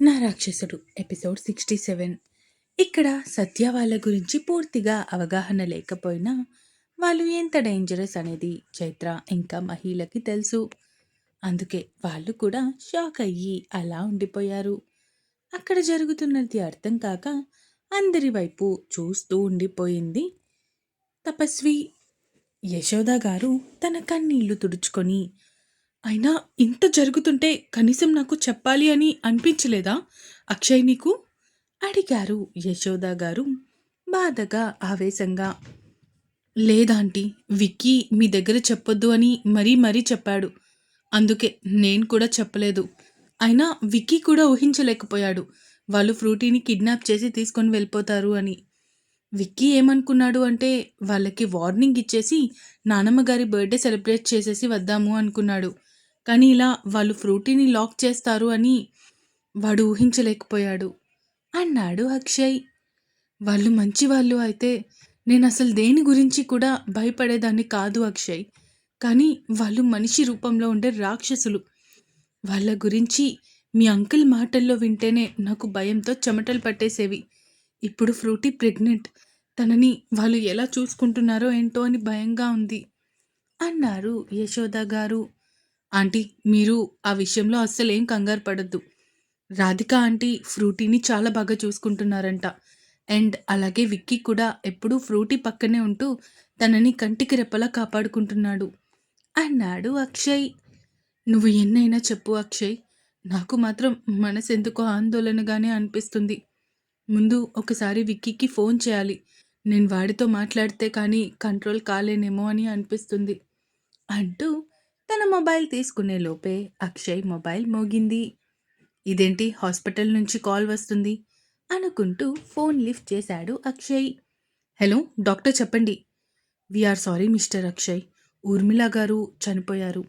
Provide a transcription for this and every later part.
నా రాక్షసుడు episode sixty seven. ఇక్కడ సత్య వాళ్ళ గురించి పూర్తిగా అవగాహన లేకపోయినా వాళ్ళు ఎంత డేంజరస్ అనేది చైత్ర ఇంకా మహిళకి తెలుసు. అందుకే వాళ్ళు కూడా షాక్ అయ్యి అలా ఉండిపోయారు. అక్కడ జరుగుతున్నది అర్థం కాక అందరి వైపు చూస్తూ ఉండిపోయింది తపస్వి. యశోద గారు తన కన్నీళ్ళు తుడుచుకొని అయినా ఇంత జరుగుతుంటే కనీసం నాకు చెప్పాలి అని అనిపించలేదా? అక్షయ్ నీకు? అడిగారు యశోద గారు బాధగా ఆవేశంగా. లేదాంటీ విక్కీ మీ దగ్గర చెప్పొద్దు అని మరీ మరీ చెప్పాడు. అందుకే నేను కూడా చెప్పలేదు. అయినా విక్కీ కూడా ఊహించలేకపోయాడు. వాళ్ళు ఫ్రూటీని కిడ్నాప్ చేసి తీసుకొని వెళ్ళిపోతారు అని. విక్కీ ఏమనుకున్నాడు అంటే వాళ్ళకి వార్నింగ్ ఇచ్చేసి నానమ్మ గారి బర్త్డే సెలబ్రేట్ చేసేసి వద్దాము అనుకున్నాడు. కానీ ఇలా వాళ్ళు ఫ్రూటీని లాక్ చేస్తారు అని వాడు ఊహించలేకపోయాడు. అన్నాడు అక్షయ్. వాళ్ళు మంచి వాళ్ళు అయితే నేను అసలు దేని గురించి కూడా భయపడేదాన్ని కాదు అక్షయ్. కానీ వాళ్ళు మనిషి రూపంలో ఉండే రాక్షసులు. వాళ్ళ గురించి మీ అంకుల్ మాటల్లో వింటేనే నాకు భయంతో చెమటలు పట్టేసేవి. ఇప్పుడు ఫ్రూటీ ప్రెగ్నెంట్. తనని వాళ్ళు ఎలా చూసుకుంటున్నారో ఏంటో అని భయంగా ఉంది. అన్నారు యశోద గారు. ఆంటీ మీరు ఆ విషయంలో అస్సలు ఏం కంగారు పడద్దు. రాధిక ఆంటీ ఫ్రూటీని చాలా బాగా చూసుకుంటున్నారంట. అండ్ అలాగే విక్కీ కూడా ఎప్పుడూ ఫ్రూటీ పక్కనే ఉంటూ తనని కంటికి రెప్పలా కాపాడుకుంటున్నాడు. అన్నాడు అక్షయ్. నువ్వు ఎన్నైనా చెప్పు అక్షయ్. నాకు మాత్రం మనసు ఎందుకో ఆందోళనగానే అనిపిస్తుంది. ముందు ఒకసారి విక్కీకి ఫోన్ చేయాలి. నేను వాడితో మాట్లాడితే కానీ కంట్రోల్ కాలేనేమో అని అనిపిస్తుంది. అంటూ తన మొబైల్ తీసుకునే లోపే అక్షయ్ మొబైల్ మోగింది. ఇదేంటి? హాస్పిటల్ నుంచి కాల్ వస్తుంది అనుకుంటూ ఫోన్ లిఫ్ట్ చేశాడు అక్షయ్. హలో డాక్టర్ చెప్పండి. We're sorry mister Akshay. Urmila గారు చనిపోయారు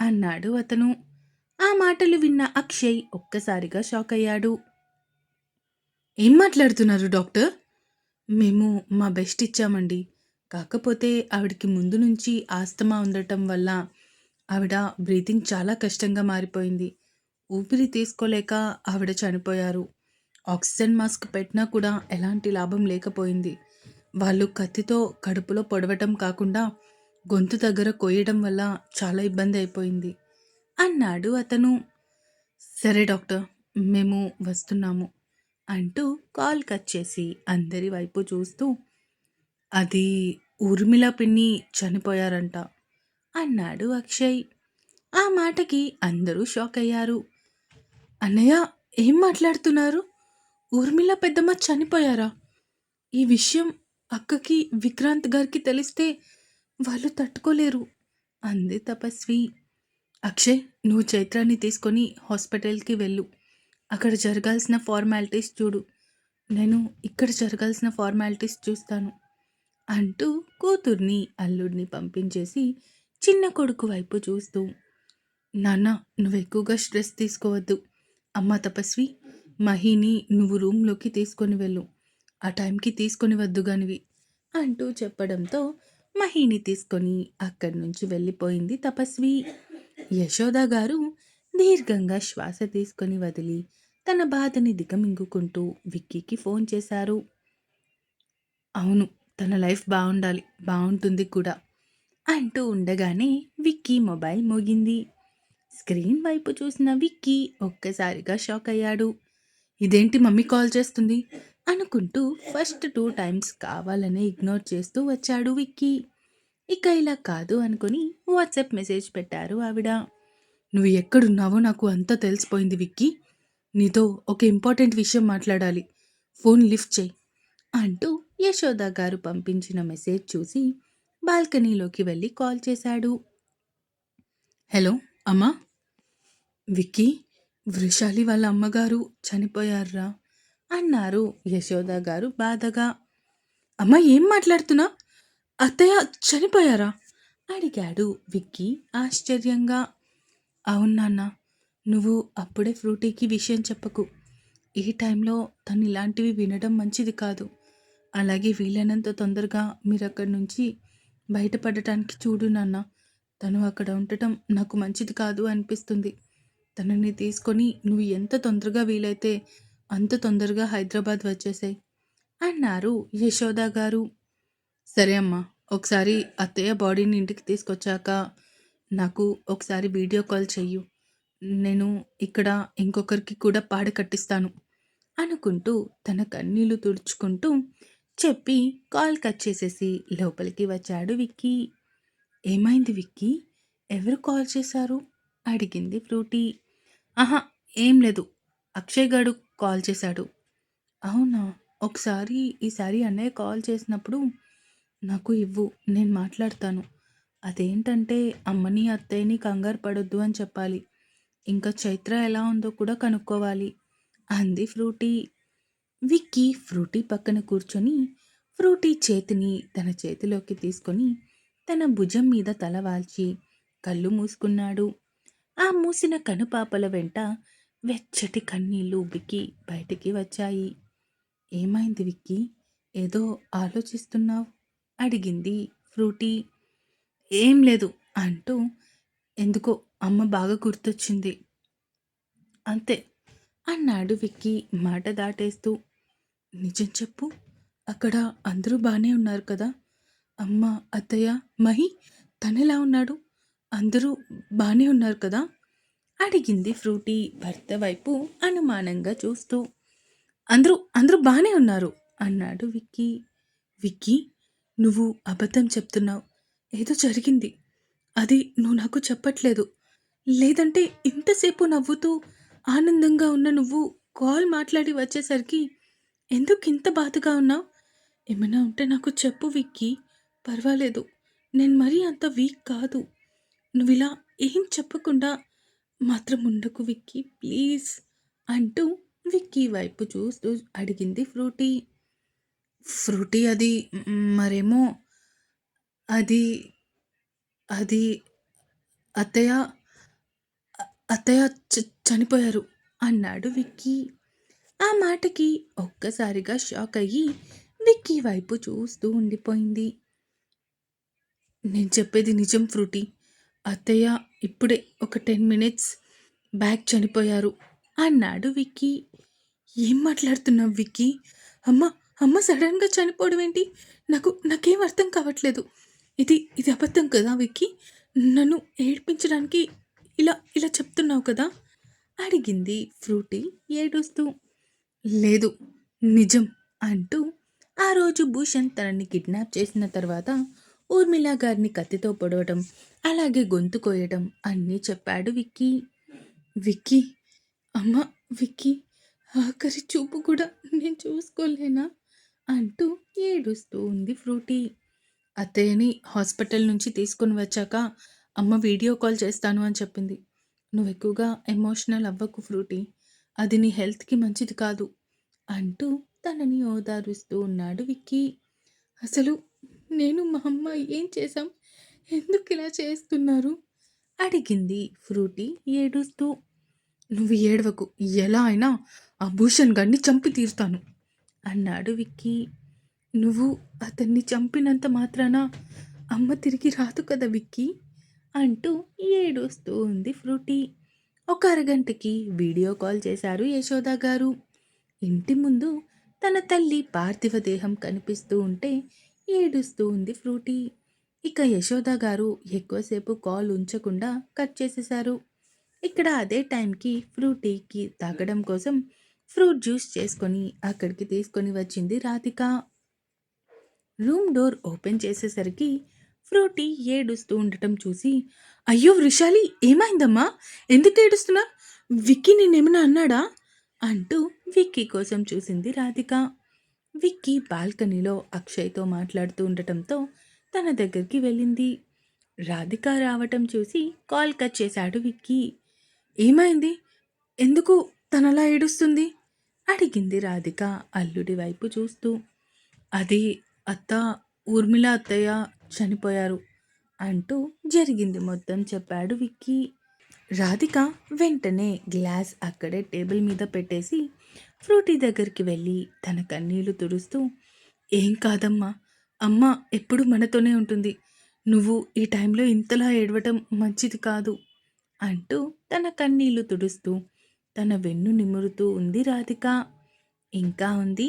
అన్నాడు అతను. ఆ మాటలు విన్న అక్షయ్ ఒక్కసారిగా షాక్ అయ్యాడు. ఏం మాట్లాడుతున్నారు డాక్టర్? మేము మా బెస్ట్ ఇచ్చామండి. కాకపోతే ఆవిడకి ముందు నుంచి ఆస్తమా ఉండటం వల్ల ఆవిడ బ్రీతింగ్ చాలా కష్టంగా మారిపోయింది. ఊపిరి తీసుకోలేక ఆవిడ చనిపోయారు. ఆక్సిజన్ మాస్క్ పెట్టినా కూడా ఎలాంటి లాభం లేకపోయింది. వాళ్ళు కత్తితో కడుపులో పొడవటం కాకుండా గొంతు దగ్గర కొయ్యడం వల్ల చాలా ఇబ్బంది అయిపోయింది. అన్నాడు అతను. సరే డాక్టర్ మేము వస్తున్నాము అంటూ కాల్ కట్ చేసి అందరి వైపు చూస్తూ అది ఊర్మిళ పిన్ని చనిపోయారంట. అన్నాడు అక్షయ్. ఆ మాటకి అందరూ షాక్ అయ్యారు అన్నయ్య ఏం మాట్లాడుతున్నారు? ఊర్మిళ పెద్దమ్మ చనిపోయారా? ఈ విషయం అక్కకి విక్రాంత్ గారికి తెలిస్తే వాళ్ళు తట్టుకోలేరు అంది తపస్వి. అక్షయ్ నువ్వు చైత్రాన్ని తీసుకొని హాస్పిటల్కి వెళ్ళు. అక్కడ జరగాల్సిన ఫార్మాలిటీస్ చూడు. నేను ఇక్కడ జరగాల్సిన ఫార్మాలిటీస్ చూస్తాను అంటూ కూతుర్ని అల్లుడిని పంపించేసి చిన్న కొడుకు వైపు చూస్తూ నాన్న నువ్వు ఎక్కువగా స్ట్రెస్ తీసుకోవద్దు. అమ్మ తపస్వి మహిని నువ్వు రూమ్లోకి తీసుకొని వెళ్ళు. ఆ టైంకి తీసుకొని వద్దు గానివి అంటూ చెప్పడంతో మహిని తీసుకొని అక్కడి నుంచి వెళ్ళిపోయింది తపస్వి. యశోద గారు దీర్ఘంగా శ్వాస తీసుకొని వదిలి తన బాధని దిగమింగుకుంటూ విక్కీకి ఫోన్ చేశారు. అవును తన లైఫ్ బాగుండాలి బాగుంటుంది కూడా. అంటూ ఉండగానే విక్కీ మొబైల్ మోగింది. స్క్రీన్ వైపు చూసిన విక్కీ ఒక్కసారిగా షాక్ అయ్యాడు. ఇదేంటి మమ్మీ కాల్ చేస్తుంది? అనుకుంటూ ఫస్ట్ టూ టైమ్స్ కావాలని ఇగ్నోర్ చేస్తూ వచ్చాడు విక్కీ. ఇక ఇలా కాదు అనుకుని వాట్సాప్ మెసేజ్ పెట్టారు ఆవిడ. నువ్వు ఎక్కడున్నావో నాకు అంతా తెలిసిపోయింది విక్కీ. నీతో ఒక ఇంపార్టెంట్ విషయం మాట్లాడాలి. ఫోన్ లిఫ్ట్ చేయి అంటూ యశోద గారు పంపించిన మెసేజ్ చూసి బాల్కనీలోకి వెళ్ళి కాల్ చేశాడు. హలో అమ్మా. విక్కీ వృషాలి వాళ్ళ అమ్మగారు చనిపోయారా? అన్నారు యశోద గారు బాధగా. అమ్మ ఏం మాట్లాడుతున్నా? అత్తయ్య చనిపోయారా? అడిగాడు విక్కీ ఆశ్చర్యంగా. అవునాన్న నువ్వు అప్పుడే ఫ్రూటీకి విషయం చెప్పకు. ఈ టైంలో తను ఇలాంటివి వినడం మంచిది కాదు. అలాగే వీలైనంత తొందరగా మీరు అక్కడి నుంచి బయటపడటానికి చూడు నాన్న. తను అక్కడ ఉండటం నాకు మంచిది కాదు అనిపిస్తుంది. తనని తీసుకొని నువ్వు ఎంత తొందరగా వీలైతే అంత తొందరగా హైదరాబాద్ వచ్చేసాయి అన్నారు యశోద గారు. సరే అమ్మా ఒకసారి అత్తయ్య బాడీని ఇంటికి తీసుకొచ్చాక నాకు ఒకసారి వీడియో కాల్ చెయ్యు. నేను ఇక్కడ ఇంకొకరికి కూడా పాడ కట్టిస్తాను అనుకుంటూ తన కన్నీళ్ళు తుడుచుకుంటూ చెప్పి కాల్ కట్ చేసేసి లోపలికి వచ్చాడు విక్కీ. ఏమైంది విక్కీ? ఎవరు కాల్ చేశారు? అడిగింది ఫ్రూటీ. ఆహా ఏం లేదు. అక్షయ్ గాడు కాల్ చేశాడు. అవునా? ఒకసారి ఈసారి అన్నయ్య కాల్ చేసినప్పుడు నాకు ఇవ్వు నేను మాట్లాడతాను. అదేంటంటే అమ్మని అత్తయ్యని కంగారు పడొద్దు అని చెప్పాలి. ఇంకా చైత్ర ఎలా ఉందో కూడా కనుక్కోవాలి. అంది ఫ్రూటీ. విక్కీ ఫ్రూటీ పక్కన కూర్చొని ఫ్రూటీ చేతిని తన చేతిలోకి తీసుకొని తన భుజం మీద తల వాల్చి కళ్ళు మూసుకున్నాడు. ఆ మూసిన కనుపాపల వెంట వెచ్చటి కన్నీళ్ళు ఉబ్బికి బయటికి వచ్చాయి. ఏమైంది విక్కీ? ఏదో ఆలోచిస్తున్నావు? అడిగింది ఫ్రూటీ. ఏం లేదు అంటూ ఎందుకో అమ్మ బాగా గుర్తొచ్చింది. అంతే అన్నాడు విక్కీ మాట దాటేస్తూ నిజం చెప్పు అక్కడ అందరూ బాగానే ఉన్నారు కదా? అమ్మ అత్తయ్య మహి తనెలా ఉన్నాడు? అందరూ బాగానే ఉన్నారు కదా? అడిగింది ఫ్రూటీ భర్త వైపు అనుమానంగా చూస్తూ. అందరూ అందరూ బాగానే ఉన్నారు అన్నాడు విక్కీ విక్కీ నువ్వు అబద్ధం చెప్తున్నావు. ఏదో జరిగింది. అది నువ్వు నాకు చెప్పట్లేదు. లేదంటే ఇంతసేపు నవ్వుతూ ఆనందంగా ఉన్న నువ్వు కాల్ మాట్లాడి వచ్చేసరికి ఎందుకు ఇంత బాధగా ఉన్నావు? ఏమైనా ఉంటే నాకు చెప్పు విక్కి. పర్వాలేదు. నేను మరీ అంత వీక్ కాదు. నువ్వు ఇలా ఏం చెప్పకుండా మాత్రం ఉండకు విక్కీ. ప్లీజ్ అంటూ విక్కీ వైపు చూస్తూ అడిగింది ఫ్రూటీ. ఫ్రూటీ అది మరేమో? అది అది అత్తయ్య అత్తయ్య చ- చనిపోయారు అన్నాడు విక్కీ. ఆ మాటకి ఒక్కసారిగా షాక్ అయ్యి విక్కీ వైపు చూస్తూ ఉండిపోయింది. నేను చెప్పేది నిజం ఫ్రూటీ. అత్తయ్య ఇప్పుడే ఒక టెన్ మినిట్స్ బ్యాక్ చనిపోయారు అన్నాడు విక్కీ. ఏం మాట్లాడుతున్నావు విక్కీ? అమ్మ అమ్మ సడన్గా చనిపోవడం ఏంటి? నాకు నాకేం అర్థం కావట్లేదు. ఇది ఇది అబద్ధం కదా విక్కీ? నన్ను ఏడ్పించడానికి ఇలా ఇలా చెప్తున్నావు కదా? అడిగింది ఫ్రూటీ ఏడుస్తూ. లేదు నిజం అంటూ ఆ రోజు భూషణ్ తనని కిడ్నాప్ చేసిన తర్వాత ఊర్మిళ గారిని కత్తితో పొడవటం అలాగే గొంతు కోయటం అన్నీ చెప్పాడు విక్కీ. విక్కీ అమ్మ విక్కీ ఆఖరి చూపు కూడా నేను చూసుకోలేనా? అంటూ ఏడుస్తూ ఉంది ఫ్రూటీ. అత్తయ్యని హాస్పిటల్ నుంచి తీసుకొని వచ్చాక అమ్మ వీడియో కాల్ చేస్తాను అని చెప్పింది. నువ్వు ఎక్కువగా ఎమోషనల్ అవ్వకు ఫ్రూటీ. అది నీ హెల్త్కి మంచిది కాదు అంటూ తనని ఓదారుస్తూ ఉన్నాడు విక్కీ. అసలు నేను మా అమ్మ ఏం చేశాం? ఎందుకు ఇలా చేస్తున్నారు? అడిగింది ఫ్రూటీ ఏడుస్తూ. నువ్వు ఏడవకు. ఎలా అయినా ఆ భూషణ్ గారిని చంపి తీరుతాను అన్నాడు విక్కీ. నువ్వు అతన్ని చంపినంత మాత్రాన అమ్మ తిరిగి రాదు కదా విక్కీ? అంటూ ఏడుస్తూ ఉంది ఫ్రూటీ. ఒక అరగంటకి వీడియో కాల్ చేశారు యశోద గారు. ఇంటి ముందు తన తల్లి పార్థివ దేహం కనిపిస్తూ ఉంటే ఏడుస్తూ ఉంది ఫ్రూటీ. ఇక యశోద గారు ఎక్కువసేపు కాల్ ఉంచకుండా కట్ చేసేశారు. ఇక్కడ అదే టైంకి ఫ్రూటీకి తాగడం కోసం ఫ్రూట్ జ్యూస్ చేసుకొని అక్కడికి తీసుకొని వచ్చింది రాధిక. రూమ్ డోర్ ఓపెన్ చేసేసరికి ఫ్రూటీ ఏడుస్తూ ఉండటం చూసి అయ్యో వృషాలి ఏమైందమ్మా? ఎందుకు ఏడుస్తున్నా విక్కీ నేనేమైనా అన్నాడా? అంటూ విక్కీ కోసం చూసింది రాధిక. విక్కీ బాల్కనీలో అక్షయ్తో మాట్లాడుతూ ఉండటంతో తన దగ్గరికి వెళ్ళింది. రాధిక రావటం చూసి కాల్ కట్ చేశాడు విక్కీ. ఏమైంది? ఎందుకు తనలా ఏడుస్తుంది? అడిగింది రాధిక అల్లుడి వైపు చూస్తూ. అది అత్త ఊర్మిళ అత్తయ్య చనిపోయారు అంటూ జరిగింది మొత్తం చెప్పాడు విక్కీ. రాధిక వెంటనే గ్లాస్ అక్కడే టేబుల్ మీద పెట్టేసి ఫ్రూటీ దగ్గరికి వెళ్ళి తన కన్నీళ్ళు తుడుస్తూ ఏం కాదమ్మా అమ్మ ఎప్పుడు మనతోనే ఉంటుంది. నువ్వు ఈ టైంలో ఇంతలా ఏడవటం మంచిది కాదు అంటూ తన కన్నీళ్ళు తుడుస్తూ తన వెన్ను నిమురుతూ ఉంది రాధిక. ఇంకా ఉంది?